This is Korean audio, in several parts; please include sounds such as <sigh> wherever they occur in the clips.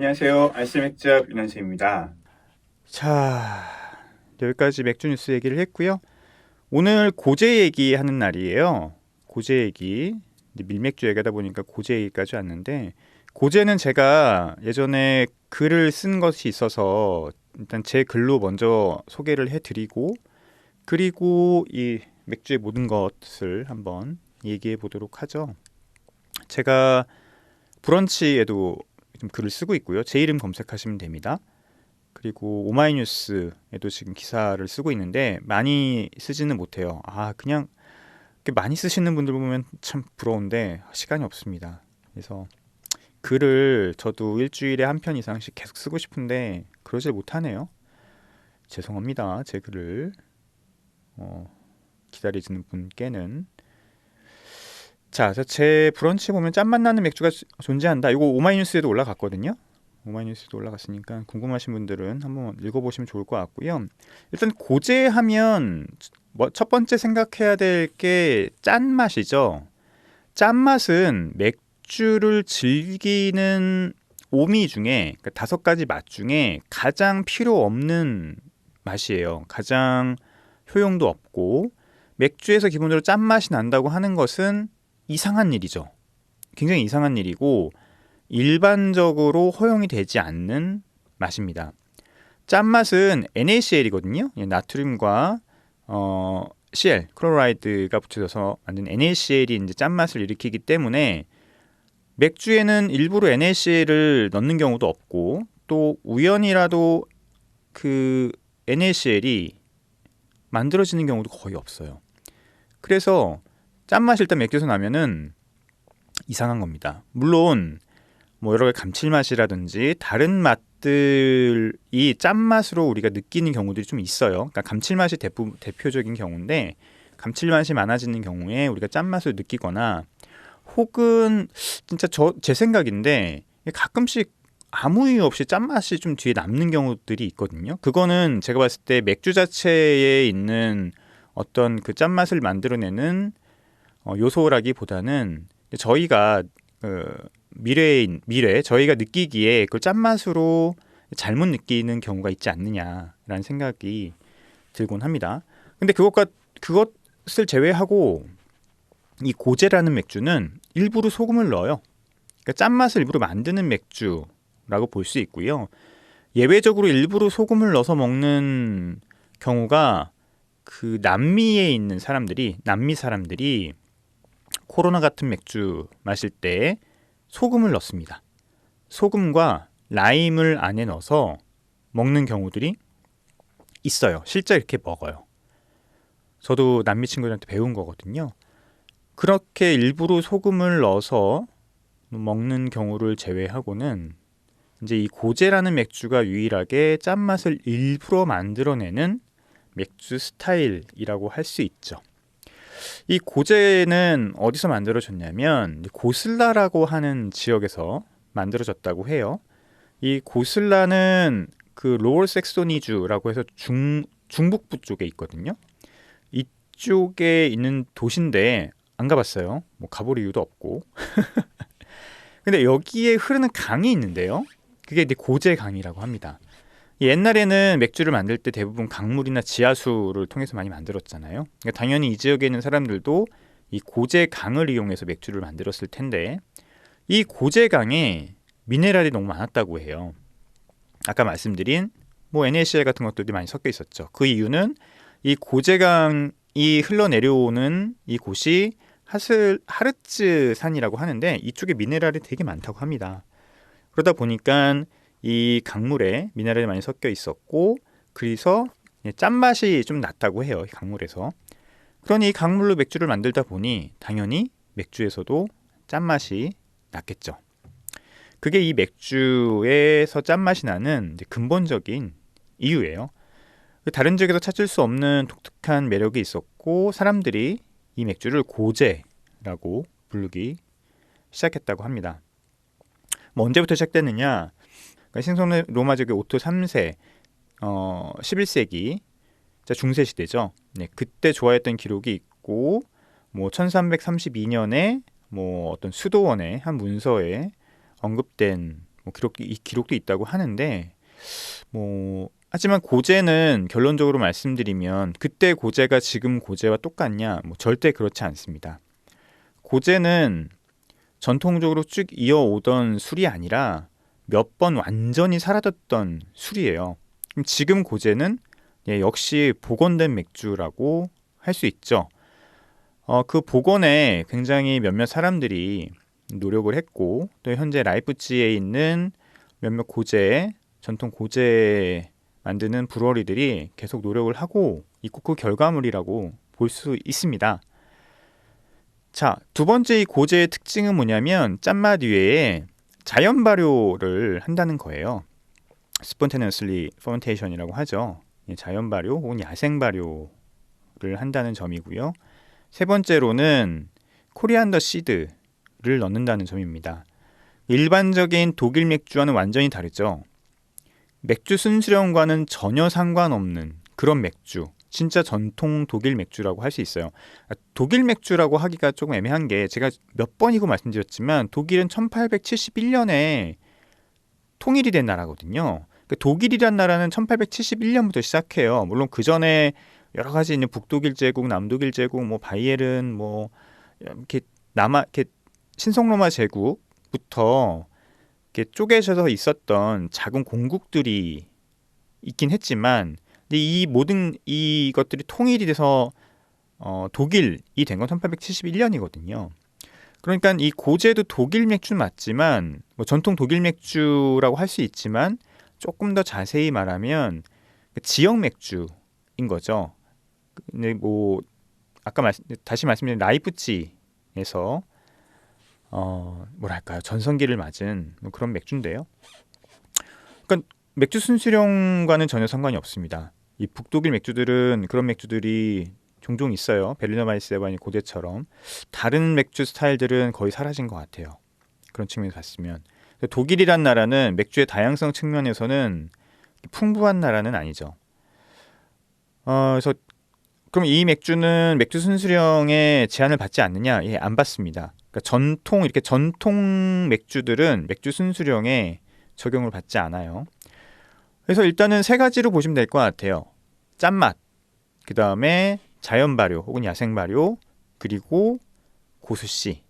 안녕하세요. 알쓸맥잡 윤한수입니다. 자, 여기까지 맥주 뉴스 얘기를 했고요. 오늘 고제 얘기하는 날이에요. 고제 얘기. 밀맥주 얘기하다 보니까 고제 얘기까지 왔는데 고제는 제가 예전에 글을 쓴 것이 있어서 일단 제 글로 먼저 소개를 해드리고 그리고 이 맥주의 모든 것을 한번 얘기해 보도록 하죠. 제가 브런치에도 좀 글을 쓰고 있고요. 제 이름 검색하시면 됩니다. 그리고 오마이뉴스에도 지금 기사를 쓰고 있는데 많이 쓰지는 못해요. 아 그냥 많이 쓰시는 분들 보면 참 부러운데 시간이 없습니다. 그래서 글을 저도 일주일에 한 편 이상씩 계속 쓰고 싶은데 그러질 못하네요. 죄송합니다. 제 글을 어, 기다리시는 분께는 자, 제 브런치 보면 짠맛 나는 맥주가 존재한다. 이거 오마이뉴스에도 올라갔거든요. 오마이뉴스도 올라갔으니까 궁금하신 분들은 한번 읽어보시면 좋을 것 같고요. 일단 고제하면 뭐첫 번째 생각해야 될 게 짠맛이죠. 짠맛은 맥주를 즐기는 오미 중에 그러니까 다섯 가지 맛 중에 가장 필요 없는 맛이에요. 가장 효용도 없고 맥주에서 기본적으로 짠맛이 난다고 하는 것은 이상한 일이죠. 굉장히 이상한 일이고 일반적으로 허용이 되지 않는 맛입니다. 짠맛은 NaCl이거든요. 예, 나트륨과 어, Cl, 클로라이드가 붙여져서 만든 NaCl이 이제 짠맛을 일으키기 때문에 맥주에는 일부러 NaCl을 넣는 경우도 없고 또 우연이라도 그 NaCl이 만들어지는 경우도 거의 없어요. 그래서 짠맛이 일단 맥주에서 나면은 이상한 겁니다. 물론 뭐 여러 가지 감칠맛이라든지 다른 맛들이 짠맛으로 우리가 느끼는 경우들이 좀 있어요. 그러니까 감칠맛이 대부, 대표적인 경우인데 감칠맛이 많아지는 경우에 우리가 짠맛을 느끼거나 혹은 진짜 저 제 생각인데 가끔씩 아무 이유 없이 짠맛이 좀 뒤에 남는 경우들이 있거든요. 그거는 제가 봤을 때 맥주 자체에 있는 어떤 그 짠맛을 만들어내는 어, 요소라기보다는 저희가 그 미래인 미래 저희가 느끼기에 그 짠맛으로 잘못 느끼는 경우가 있지 않느냐라는 생각이 들곤 합니다. 근데 그것과 그것을 제외하고 이 고제라는 맥주는 일부러 소금을 넣어요. 그러니까 짠맛을 일부러 만드는 맥주라고 볼 수 있고요. 예외적으로 일부러 소금을 넣어서 먹는 경우가 그 남미에 있는 사람들이 남미 사람들이 코로나 같은 맥주 마실 때 소금을 넣습니다. 소금과 라임을 안에 넣어서 먹는 경우들이 있어요. 실제 이렇게 먹어요. 저도 남미 친구들한테 배운 거거든요. 그렇게 일부러 소금을 넣어서 먹는 경우를 제외하고는 이제 이 고제라는 맥주가 유일하게 짠맛을 일부러 만들어내는 맥주 스타일이라고 할 수 있죠. 이 고제는 어디서 만들어졌냐면 고슬라라고 하는 지역에서 만들어졌다고 해요. 이 고슬라는 그 로월 섹소니주라고 해서 중 중북부 쪽에 있거든요. 이쪽에 있는 도시인데 안 가봤어요. 뭐 가볼 이유도 없고. <laughs> 근데 여기에 흐르는 강이 있는데요. 그게 이제 고제 강이라고 합니다. 옛날에는 맥주를 만들 때 대부분 강물이나 지하수를 통해서 많이 만들었잖아요. 그러니까 당연히 이 지역에 있는 사람들도 이 고제강을 이용해서 맥주를 만들었을 텐데 이 고제강에 미네랄이 너무 많았다고 해요. 아까 말씀드린 뭐 NaCl 같은 것들이 많이 섞여 있었죠. 그 이유는 이 고제강이 흘러내려오는 이 곳이 하슬 하르츠 산이라고 하는데 이쪽에 미네랄이 되게 많다고 합니다. 그러다 보니까 이 강물에 미네랄이 많이 섞여 있었고 그래서 짠맛이 좀 났다고 해요. 강물에서. 그러니 이 강물로 맥주를 만들다 보니 당연히 맥주에서도 짠맛이 났겠죠. 그게 이 맥주에서 짠맛이 나는 근본적인 이유예요. 다른 지역에서 찾을 수 없는 독특한 매력이 있었고 사람들이 이 맥주를 고제라고 부르기 시작했다고 합니다. 뭐 언제부터 시작됐느냐? 그러니까 신성 로마 제국 오토 3세 어 11세기 자 중세 시대죠. 네, 그때 좋아했던 기록이 있고 뭐 1332년에 뭐 어떤 수도원의 한 문서에 언급된 뭐뭐 기록 이 기록도 있다고 하는데 뭐 하지만 고제는 결론적으로 말씀드리면 그때 고제가 지금 고제와 똑같냐? 뭐 절대 그렇지 않습니다. 고제는 전통적으로 쭉 이어오던 술이 아니라 몇 번 완전히 사라졌던 술이에요. 그럼 지금 고제는 예, 역시 복원된 맥주라고 할 수 있죠. 어, 그 복원에 굉장히 몇몇 사람들이 노력을 했고 또 현재 라이프치에 있는 몇몇 고제 전통 고제 만드는 브루어리들이 계속 노력을 하고 있고 그 결과물이라고 볼 수 있습니다. 자, 두 번째 이 고제의 특징은 뭐냐면 짠맛 위에 자연 발효를 한다는 거예요. spontaneously fermentation이라고 하죠. 예, 자연 발효 혹은 야생 발효를 한다는 점이고요. 세 번째로는 코리안더 시드를 넣는다는 점입니다. 일반적인 독일 맥주와는 완전히 다르죠. 맥주 순수령과는 전혀 상관없는 그런 맥주. 진짜 전통 독일 맥주라고 할 수 있어요. 아, 독일 맥주라고 하기가 조금 애매한 게 제가 몇 번이고 말씀드렸지만 독일은 1871년에 통일이 된 나라거든요. 그 독일이란 나라는 1871년부터 시작해요. 물론 그 전에 여러 가지 있는 북독일 제국, 남독일 제국, 뭐 바이에른, 뭐 이렇게 남아 이렇게 신성로마 제국부터 이렇게 쪼개져서 있었던 작은 공국들이 있긴 했지만 근데 이 모든 이것들이 통일이 돼서 어, 독일이 된 건 1871년이거든요. 그러니까 이 고제도 독일 맥주 맞지만 뭐 전통 독일 맥주라고 할 수 있지만 조금 더 자세히 말하면 그 지역 맥주인 거죠. 근데 뭐 아까 말씀 다시 말씀드린 라이프치에서 어 뭐랄까요 전성기를 맞은 뭐 그런 맥주인데요. 그러니까 맥주 순수령과는 전혀 상관이 없습니다. 이 북독일 맥주들은 그런 맥주들이 종종 있어요. 베르너 마이스에바니 고대처럼 다른 맥주 스타일들은 거의 사라진 것 같아요. 그런 측면에서 봤으면 독일이란 나라는 맥주의 다양성 측면에서는 풍부한 나라는 아니죠. 어, 그래서 그럼 이 맥주는 맥주 순수령에 제한을 받지 않느냐? 예, 안 받습니다. 그러니까 전통 이렇게 전통 맥주들은 맥주 순수령에 적용을 받지 않아요. 그래서 일단은 세 가지로 보시면 될 것 같아요. 짠맛, 그 다음에 자연 발효 혹은 야생 발효, 그리고 고수씨.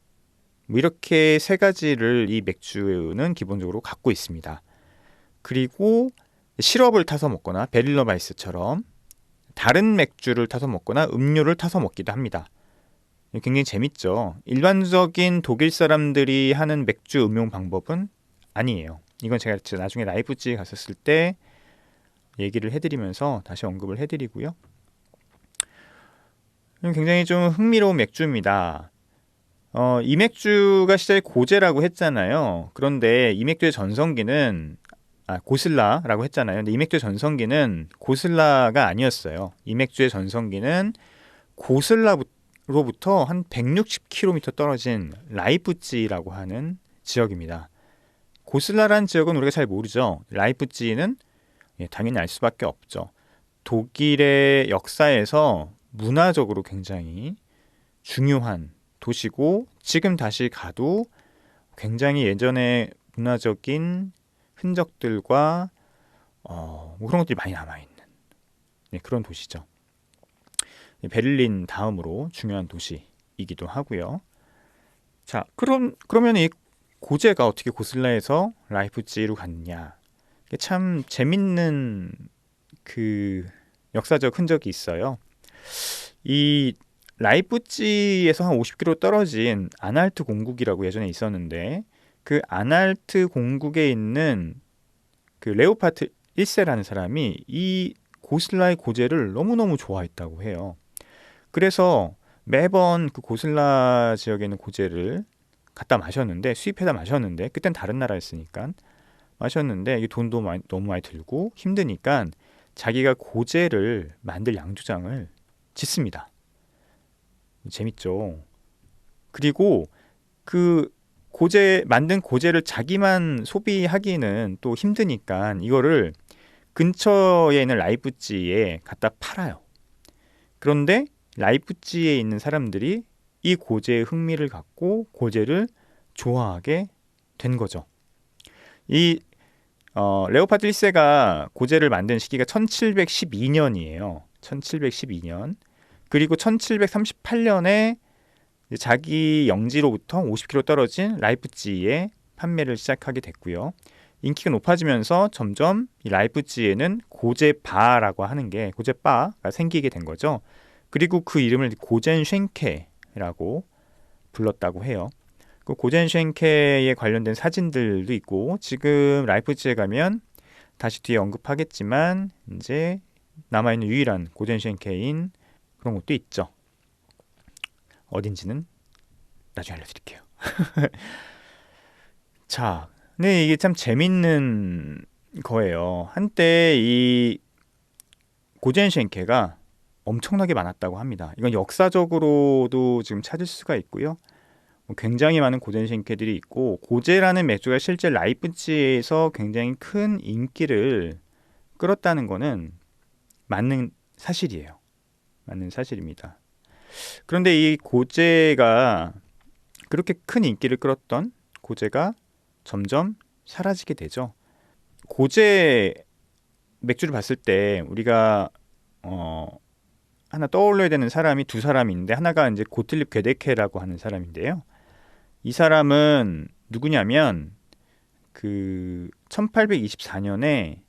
뭐 이렇게 세 가지를 이 맥주는 기본적으로 갖고 있습니다. 그리고 시럽을 타서 먹거나 베릴러 바이스처럼 다른 맥주를 타서 먹거나 음료를 타서 먹기도 합니다. 굉장히 재밌죠. 일반적인 독일 사람들이 하는 맥주 음용 방법은 아니에요. 이건 제가 나중에 라이프지 갔었을 때 얘기를 해드리면서 다시 언급을 해드리고요. 굉장히 좀 흥미로운 맥주입니다. 어, 이 맥주가 시작에 고제라고 했잖아요. 그런데 이 맥주의 전성기는 아, 고슬라라고 했잖아요. 근데 이 맥주의 전성기는 고슬라가 아니었어요. 이 맥주의 전성기는 고슬라로부터 한 160km 떨어진 라이프찌라고 하는 지역입니다. 고슬라란 지역은 우리가 잘 모르죠. 라이프찌는 예, 당연히 알 수밖에 없죠. 독일의 역사에서 문화적으로 굉장히 중요한 도시고 지금 다시 가도 굉장히 예전의 문화적인 흔적들과 어, 뭐 그런 것들이 많이 남아 있는 네, 그런 도시죠. 베를린 다음으로 중요한 도시이기도 하고요. 자, 그럼 그러면 이 고제가 어떻게 고슬라에서 라이프치히로 갔냐? 참 재밌는 그 역사적 흔적이 있어요. 이 라이프치에서 한 50km 떨어진 아날트 공국이라고 예전에 있었는데 그 아날트 공국에 있는 그 레오파트 1세라는 사람이 이 고슬라의 고제를 너무너무 좋아했다고 해요. 그래서 매번 그 고슬라 지역에 있는 고제를 갖다 마셨는데 수입해다 마셨는데 그땐 다른 나라였으니까 마셨는데 이 돈도 많이, 너무 많이 들고 힘드니까 자기가 고제를 만들 양조장을 짓습니다. 재밌죠. 그리고 그 고제 만든 고제를 자기만 소비하기는 또 힘드니까 이거를 근처에 있는 라이프지에 갖다 팔아요. 그런데 라이프지에 있는 사람들이 이 고제의 흥미를 갖고 고제를 좋아하게 된 거죠. 이 어, 레오파드 1세가 고제를 만든 시기가 1712년이에요. 1712년. 그리고 1738년에 자기 영지로부터 50km 떨어진 라이프치히에 판매를 시작하게 됐고요. 인기가 높아지면서 점점 이 라이프치히에는 고제바라고 하는 게 고제바가 생기게 된 거죠. 그리고 그 이름을 고젠 쉔케라고 불렀다고 해요. 그 고젠 쉔케에 관련된 사진들도 있고 지금 라이프치히에 가면 다시 뒤에 언급하겠지만 이제 남아 있는 유일한 고젠 쉔케인 그런 곳도 있죠. 어딘지는 나중에 알려드릴게요. <laughs> 자, 네 이게 참 재밌는 거예요. 한때 이 고젠 쉔케가 엄청나게 많았다고 합니다. 이건 역사적으로도 지금 찾을 수가 있고요. 뭐 굉장히 많은 고젠 쉔케들이 있고 고제라는 맥주가 실제 라이프치히에서 굉장히 큰 인기를 끌었다는 거는 맞는 사실이에요. 맞는 사실입니다. 그런데 이 고제가 그렇게 큰 인기를 끌었던 고제가 점점 사라지게 되죠. 고제 맥주를 봤을 때 우리가 어 하나 떠올려야 되는 사람이 두 사람인데 하나가 이제 고틀립 괴데케라고 하는 사람인데요. 이 사람은 누구냐면 그 1824년에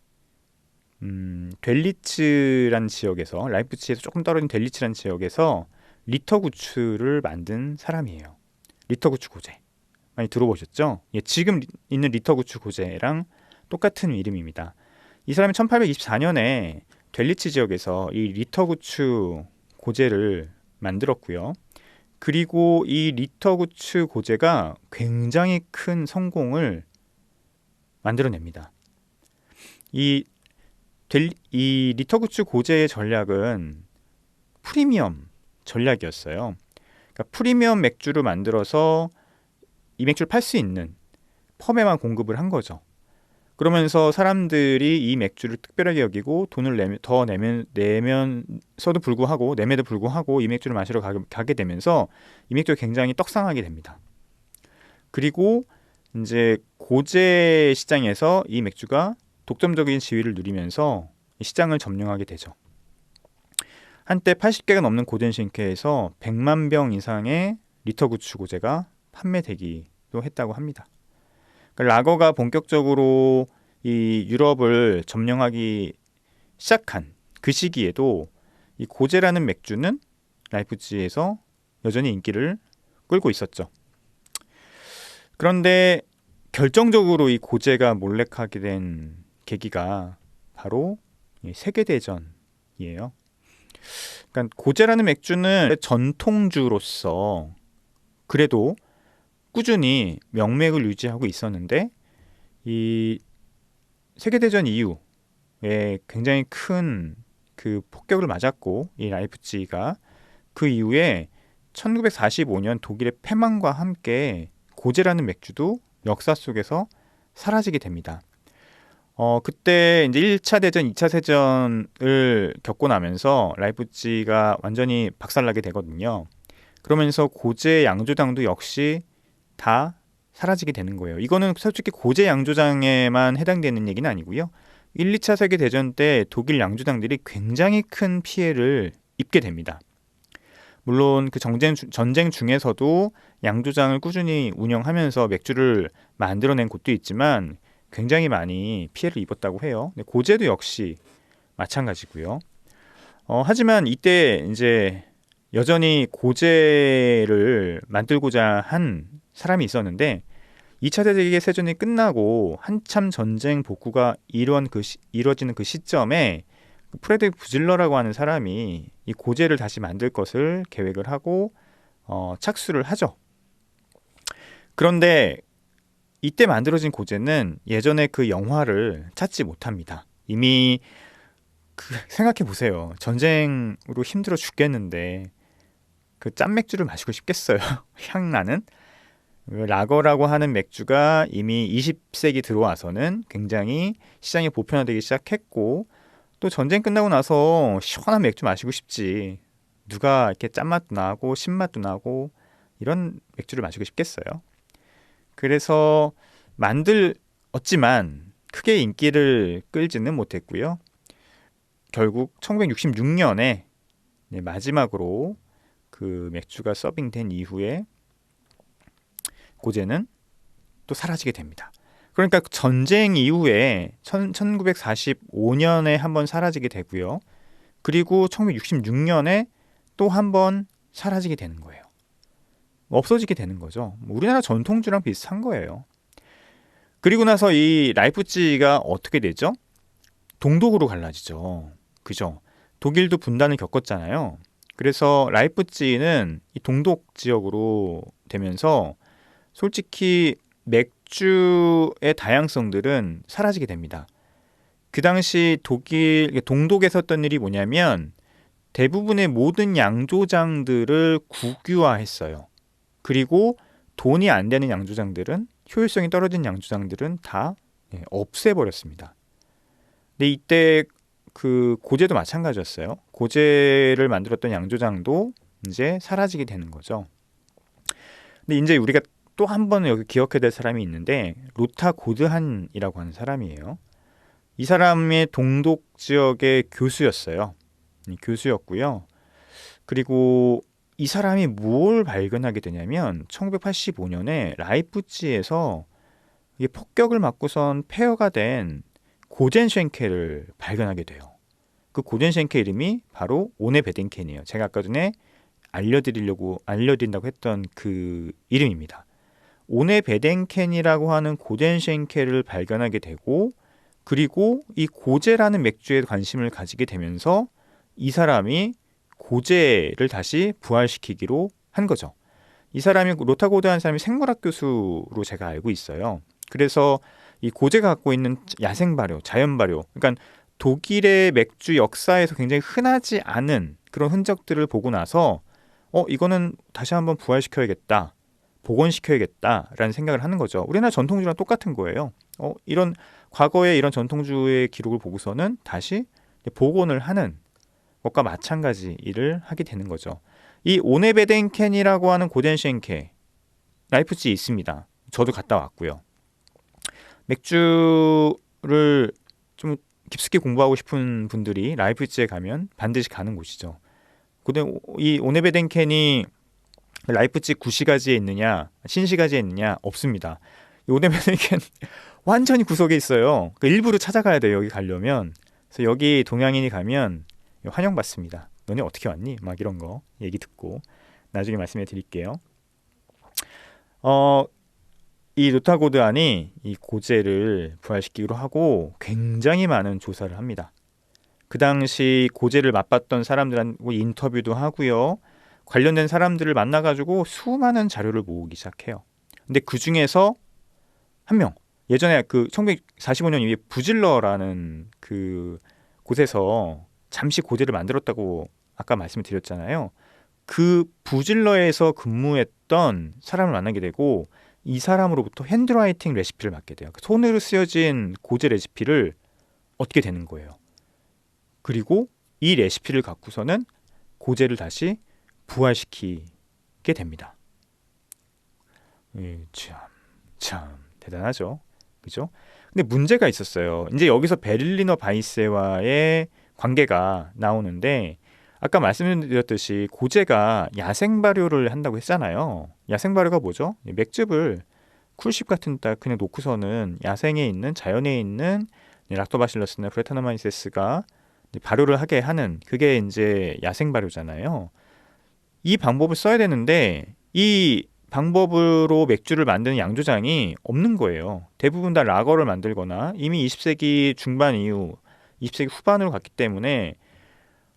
음, 델리츠란 지역에서 라이프치히에서 조금 떨어진 델리츠란 지역에서 리터 구추를 만든 사람이에요. 리터 구추 고제 많이 들어보셨죠? 예, 지금 리- 있는 리터 구추 고제랑 똑같은 이름입니다. 이 사람이 1824년에 델리츠 지역에서 이 리터 구추 고제를 만들었고요. 그리고 이 리터구추 고제가 굉장히 큰 성공을 만들어냅니다. 이, 델, 이 리터구추 고제의 전략은 프리미엄 전략이었어요. 그러니까 프리미엄 맥주를 만들어서 이 맥주를 팔 수 있는 펌에만 공급을 한 거죠. 그러면서 사람들이 이 맥주를 특별하게 여기고 돈을 내면 더 내면 내면서도 불구하고 내면도 불구하고 이 맥주를 마시러 가, 가게 되면서 이 맥주가 굉장히 떡상하게 됩니다. 그리고 이제 고제 시장에서 이 맥주가 독점적인 지위를 누리면서 이 시장을 점령하게 되죠. 한때 80개가 넘는 고된 싱크에서 100만 병 이상의 리터 구추 고제가 판매되기도 했다고 합니다. 그러니까 라거가 본격적으로 이 유럽을 점령하기 시작한 그 시기에도 이 고제라는 맥주는 라이프치히에서 여전히 인기를 끌고 있었죠. 그런데 결정적으로 이 고제가 몰락하게 된 계기가 바로 이 세계대전이에요. 그러니까 고제라는 맥주는 전통주로서 그래도 꾸준히 명맥을 유지하고 있었는데 이 세계대전 이후에 굉장히 큰 그 폭격을 맞았고 이 라이프치히가 그 이후에 1945년 독일의 패망과 함께 고제라는 맥주도 역사 속에서 사라지게 됩니다. 어, 그때 이제 1차 대전, 2차 세전을 겪고 나면서 라이프치히가 완전히 박살나게 되거든요. 그러면서 고제 양조장도 역시 다 사라지게 되는 거예요. 이거는 솔직히 고제 양조장에만 해당되는 얘기는 아니고요. 1, 2차 세계 대전 때 독일 양조장들이 굉장히 큰 피해를 입게 됩니다. 물론 그 전쟁, 전쟁 중에서도 양조장을 꾸준히 운영하면서 맥주를 만들어낸 곳도 있지만 굉장히 많이 피해를 입었다고 해요. 고제도 역시 마찬가지고요. 어, 하지만 이때 이제 여전히 고제를 만들고자 한 사람이 있었는데 2차 세계 세전이 끝나고 한참 전쟁 복구가 이루어진 그, 시, 이루어지는 그 시점에 프레드릭 부질러라고 하는 사람이 이 고제를 다시 만들 것을 계획을 하고 어, 착수를 하죠. 그런데 이때 만들어진 고제는 예전에 그 영화를 찾지 못합니다. 이미 그 생각해 보세요. 전쟁으로 힘들어 죽겠는데 그 짠 맥주를 마시고 싶겠어요. <laughs> 향 나는 라거라고 하는 맥주가 이미 20세기 들어와서는 굉장히 시장에 보편화되기 시작했고 또 전쟁 끝나고 나서 시원한 맥주 마시고 싶지. 누가 이렇게 짠맛도 나고 신맛도 나고 이런 맥주를 마시고 싶겠어요. 그래서 만들 얻지만 크게 인기를 끌지는 못했고요. 결국 1966년에 네, 마지막으로 그 맥주가 서빙된 이후에 고제는 또 사라지게 됩니다. 그러니까 전쟁 이후에 1945년에 한 번 사라지게 되고요. 그리고 1966년에 또 한 번 사라지게 되는 거예요. 없어지게 되는 거죠. 뭐 우리나라 전통주랑 비슷한 거예요. 그리고 나서 이 라이프치히가 어떻게 되죠? 동독으로 갈라지죠. 그죠? 독일도 분단을 겪었잖아요. 그래서 라이프치히는 이 동독 지역으로 되면서 솔직히 맥주의 다양성들은 사라지게 됩니다. 그 당시 독일 동독에서 했던 일이 뭐냐면 대부분의 모든 양조장들을 국유화했어요. 그리고 돈이 안 되는 양조장들은 효율성이 떨어진 양조장들은 다 예, 없애버렸습니다. 근데 이때 그 고제도 마찬가지였어요. 고제를 만들었던 양조장도 이제 사라지게 되는 거죠. 근데 이제 우리가 또 한 번 여기 기억해야 될 사람이 있는데 로타 고드한이라고 하는 사람이에요. 이 사람의 동독 지역의 교수였어요. 교수였고요. 그리고 이 사람이 뭘 발견하게 되냐면 1985년에 라이프치에서 폭격을 맞고선 폐허가 된 고젠 쉔케를 발견하게 돼요. 그 고젠 쉔케 이름이 바로 오네 베덴켄이에요. 제가 아까 전에 알려드리려고 알려드린다고 했던 그 이름입니다. 오네 베덴켄이라고 하는 고젠쉔케를 발견하게 되고 그리고 이 고제라는 맥주에 관심을 가지게 되면서 이 사람이 고제를 다시 부활시키기로 한 거죠. 이 사람이 로타고드 한 사람이 생물학 교수로 제가 알고 있어요. 그래서 이 고제가 갖고 있는 야생 발효, 자연 발효, 그러니까 독일의 맥주 역사에서 굉장히 흔하지 않은 그런 흔적들을 보고 나서 어 이거는 다시 한번 부활시켜야겠다, 복원시켜야겠다라는 생각을 하는 거죠. 우리나라 전통주랑 똑같은 거예요. 어 이런 과거의 이런 전통주의 기록을 보고서는 다시 복원을 하는 것과 마찬가지 일을 하게 되는 거죠. 이 오네베덴켄이라고 하는 고덴쉔케 라이프치 있습니다. 저도 갔다 왔고요. 맥주를 좀 깊숙이 공부하고 싶은 분들이 라이프치에 가면 반드시 가는 곳이죠. 근데 이 오네베덴켄이 라이프치 구시가지에 있느냐 신시가지에 있느냐 없습니다. 이 오네베덴켄 <laughs> 완전히 구석에 있어요. 그 일부러 찾아가야 돼요. 여기 가려면. 그래서 여기 동양인이 가면 환영받습니다. 너네 어떻게 왔니? 막 이런 거 얘기 듣고 나중에 말씀해 드릴게요. 어, 이 노타고드 안이 이 고제를 부활시키기로 하고 굉장히 많은 조사를 합니다. 그 당시 고제를 맛봤던 사람들하고 인터뷰도 하고요. 관련된 사람들을 만나가지고 수많은 자료를 모으기 시작해요. 근데 그 중에서 한 명, 예전에 그 1945년 이후에 부질러라는 그 곳에서 잠시 고제를 만들었다고 아까 말씀을 드렸잖아요. 그 부질러에서 근무했던 사람을 만나게 되고 이 사람으로부터 핸드라이팅 레시피를 맡게 돼요. 손으로 쓰여진 고제 레시피를 얻게 되는 거예요. 그리고 이 레시피를 갖고서는 고제를 다시 부활시키게 됩니다. 예, 참, 참 대단하죠. 그죠? 근데 문제가 있었어요. 이제 여기서 베를리너 바이세와의 관계가 나오는데 아까 말씀드렸듯이 고제가 야생 발효를 한다고 했잖아요. 야생 발효가 뭐죠? 맥즙을 쿨십 같은 딱 그냥 놓고서는 야생에 있는 자연에 있는 락토바실러스나 프레타노마이세스가 발효를 하게 하는 그게 이제 야생 발효잖아요. 이 방법을 써야 되는데 이 방법으로 맥주를 만드는 양조장이 없는 거예요. 대부분 다 라거를 만들거나 이미 20세기 중반 이후 20세기 후반으로 갔기 때문에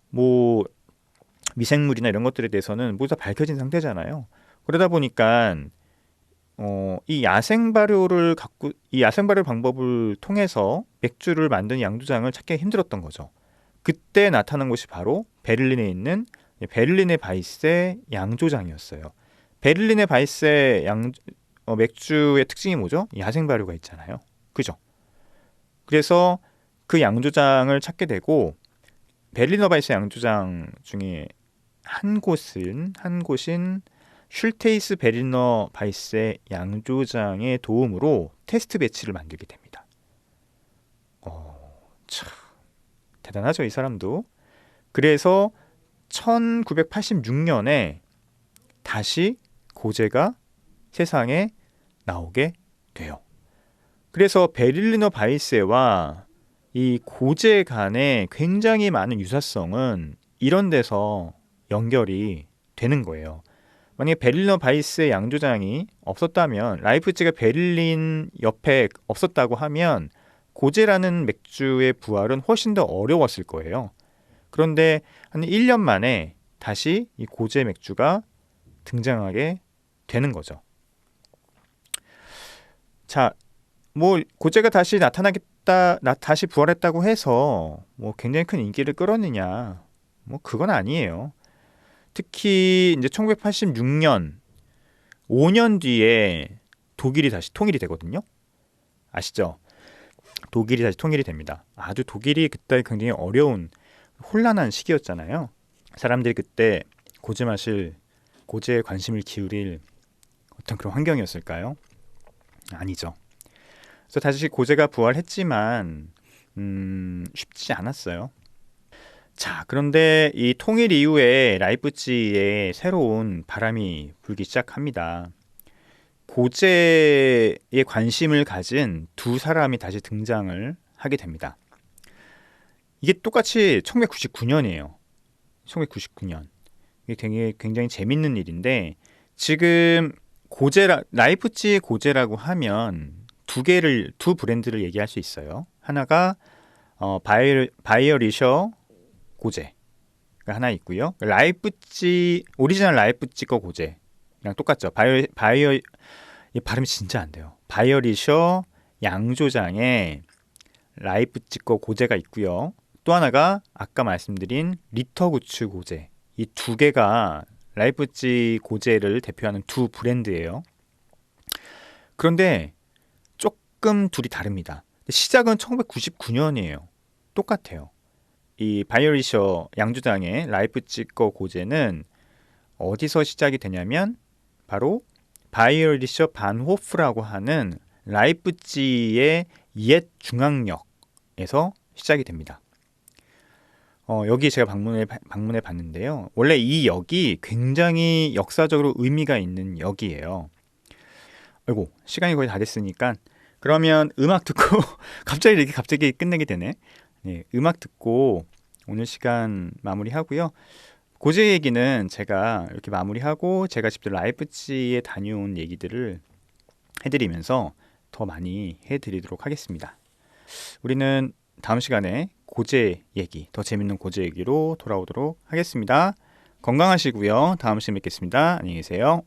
뭐 미생물이나 이런 것들에 대해서는 모두 다 밝혀진 상태잖아요. 그러다 보니까 어, 이 야생 발효를 갖고 이 야생 발효 방법을 통해서 맥주를 만드는 양조장을 찾기 힘들었던 거죠. 그때 나타난 곳이 바로 베를린에 있는 예, 베를린의 바이세 양조장이었어요. 베를린의 바이세 양 어, 맥주의 특징이 뭐죠? 야생 발효가 있잖아요. 그죠? 그래서 그 양조장을 찾게 되고 베를린어 바이스 양조장 중에 한 곳은 한 곳인 슐테이스 베를리너 바이스 양조장의 도움으로 테스트 배치를 만들게 됩니다. 어, 참 대단하죠 이 사람도. 그래서 1986년에 다시 고제가 세상에 나오게 돼요. 그래서 베를리너 바이세와 이 고제 간의 굉장히 많은 유사성은 이런 데서 연결이 되는 거예요. 만약에 베를리너 바이스의 양조장이 없었다면 라이프치가 베를린 옆에 없었다고 하면 고제라는 맥주의 부활은 훨씬 더 어려웠을 거예요. 그런데 한 1년 만에 다시 이 고제 맥주가 등장하게 되는 거죠. 자, 뭐 고제가 다시 나타나겠다, 나 다시 부활했다고 해서 뭐 굉장히 큰 인기를 끌었느냐? 뭐 그건 아니에요. 특히 이제 1986년 5년 뒤에 독일이 다시 통일이 되거든요. 아시죠? 독일이 다시 통일이 됩니다. 아주 독일이 그때 굉장히 어려운 혼란한 시기였잖아요. 사람들이 그때 고제 마실 고제에 관심을 기울일 어떤 그런 환경이었을까요? 아니죠. 그래서 다시 고제가 부활했지만 음, 쉽지 않았어요. 자, 그런데 이 통일 이후에 라이프치에 새로운 바람이 불기 시작합니다. 고제에 관심을 가진 두 사람이 다시 등장을 하게 됩니다. 이게 똑같이 1999년이에요. 1999년. 이게 되게 굉장히 재밌는 일인데 지금 고제라 라이프치 고제라고 하면 두 개를 두 브랜드를 얘기할 수 있어요. 하나가 어, 바이어 바이어리셔 고제가 하나 있고요. 라이프치 오리지널 라이프치 거 고제랑 똑같죠. 바이어 바이어 이 발음이 진짜 안 돼요. 바이어리셔 양조장에 라이프치 거 고제가 있고요. 또 하나가 아까 말씀드린 리터구츠 고제 이 두 개가 라이프치 고제를 대표하는 두 브랜드예요. 그런데 조금 둘이 다릅니다. 시작은 1999년이에요. 똑같아요. 이 바이오리셔 양주장의 라이프치 거 고제는 어디서 시작이 되냐면 바로 바이오리셔 반호프라고 하는 라이프치의 옛 중앙역에서 시작이 됩니다. 어, 여기 제가 방문해 방문해 봤는데요. 원래 이 역이 굉장히 역사적으로 의미가 있는 역이에요. 아이고 시간이 거의 다 됐으니까 그러면 음악 듣고 <laughs> 갑자기 이렇게 갑자기 끝내게 되네. 네, 음악 듣고 오늘 시간 마무리하고요. 고제 얘기는 제가 이렇게 마무리하고 제가 직접 라이프치에 다녀온 얘기들을 해드리면서 더 많이 해드리도록 하겠습니다. 우리는 다음 시간에 고제 얘기, 더 재밌는 고제 얘기로 돌아오도록 하겠습니다. 건강하시고요. 다음 시간에 뵙겠습니다. 안녕히 계세요.